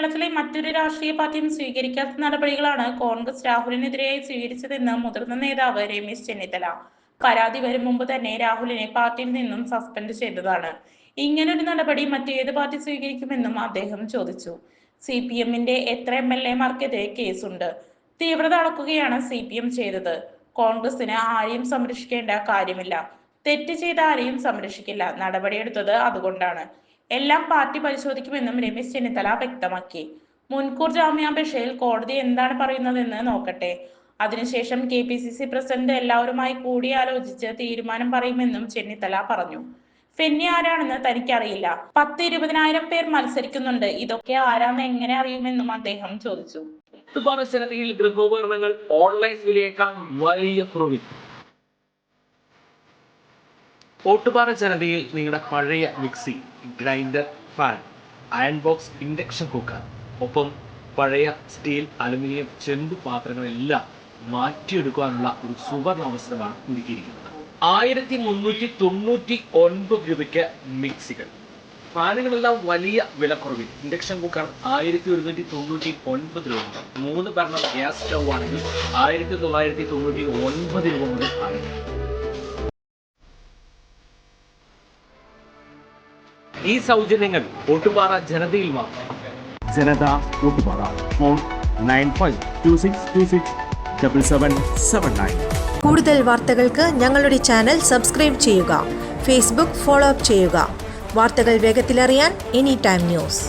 കേരളത്തിലെ മറ്റൊരു രാഷ്ട്രീയ പാർട്ടിയും സ്വീകരിക്കാത്ത നടപടികളാണ് കോൺഗ്രസ് രാഹുലിനെതിരെയായി സ്വീകരിച്ചതെന്ന് മുതിർന്ന നേതാവ് രമേശ് ചെന്നിത്തല. പരാതി വരും മുമ്പ് തന്നെ രാഹുലിനെ പാർട്ടിയിൽ നിന്നും സസ്പെൻഡ് ചെയ്തതാണ്. ഇങ്ങനൊരു നടപടി മറ്റേത് പാർട്ടി സ്വീകരിക്കുമെന്നും അദ്ദേഹം ചോദിച്ചു. സി പി എമ്മിന്റെ എത്ര എം എൽ എമാർക്കെതിരെ കേസുണ്ട്. തീവ്രത അളക്കുകയാണ് സി പി എം ചെയ്തത്. കോൺഗ്രസിന് ആരെയും സംരക്ഷിക്കേണ്ട കാര്യമില്ല. തെറ്റ് ചെയ്ത ആരെയും സംരക്ഷിക്കില്ല. നടപടിയെടുത്തത് അതുകൊണ്ടാണ്. എല്ലാം പാർട്ടി പരിശോധിക്കുമെന്നും രമേശ് ചെന്നിത്തല വ്യക്തമാക്കി. മുൻകൂർ ജാമ്യാപേക്ഷയിൽ കോടതി എന്താണ് പറയുന്നതെന്ന് നോക്കട്ടെ. അതിനുശേഷം K P C C president എല്ലാവരുമായി കൂടിയാലോചിച്ച് തീരുമാനം പറയുമെന്നും ചെന്നിത്തല പറഞ്ഞു. ഫെന്നി ആരാണെന്ന് തനിക്കറിയില്ല. പത്ത് ഇരുപതിനായിരം പേർ മത്സരിക്കുന്നുണ്ട്. ഇതൊക്കെ ആരാന്ന് എങ്ങനെ അറിയുമെന്നും അദ്ദേഹം ചോദിച്ചു. ഗൃഹോപകരണങ്ങൾ ഓൺലൈൻ വിലയേക്കാൾ വലിയ കുറവിൽ. ഓട്ടുപാറ ജനതയിൽ നിങ്ങളുടെ പഴയ mixie grinder fan iron box induction cooker ഒപ്പം പഴയ സ്റ്റീൽ അലുമിനിയം ചെമ്പ് പാത്രങ്ങളെല്ലാം മാറ്റിയെടുക്കാനുള്ള ഒരു സുവർണ അവസരമാണ് ഒരുക്കിയിരിക്കുന്നത് ആയിരത്തി മുന്നൂറ്റി തൊണ്ണൂറ്റി ഒൻപത് രൂപയ്ക്ക് മിക്സികൾ. ഫാനുകളെല്ലാം വലിയ വിലക്കുറവിൽ. ഇൻഡക്ഷൻ കുക്കർ ആയിരത്തി ഒരുന്നൂറ്റി തൊണ്ണൂറ്റി ഒൻപത് രൂപ മൂന്ന് ഭരണം ഗ്യാസ് സ്റ്റൗ ആണെങ്കിൽ ആയിരത്തി തൊള്ളായിരത്തി തൊണ്ണൂറ്റി ഒൻപത് രൂപ മുതൽ ഈ സൗജന്യങ്ങൾ ഒട്ടുപാറ ജനതയിൽ മാത്രം. Janatha Ottupara phone nine five two six two six double seven seven nine. കൂടുതൽ വാർത്തകൾക്ക് ഞങ്ങളുടെ ചാനൽ സബ്സ്ക്രൈബ് ചെയ്യുക. ഫേസ്ബുക്ക് ഫോളോ അപ്പ് ചെയ്യുക. വാർത്തകൾ വേഗത്തിലറിയാൻ എനി ടൈം ന്യൂസ്.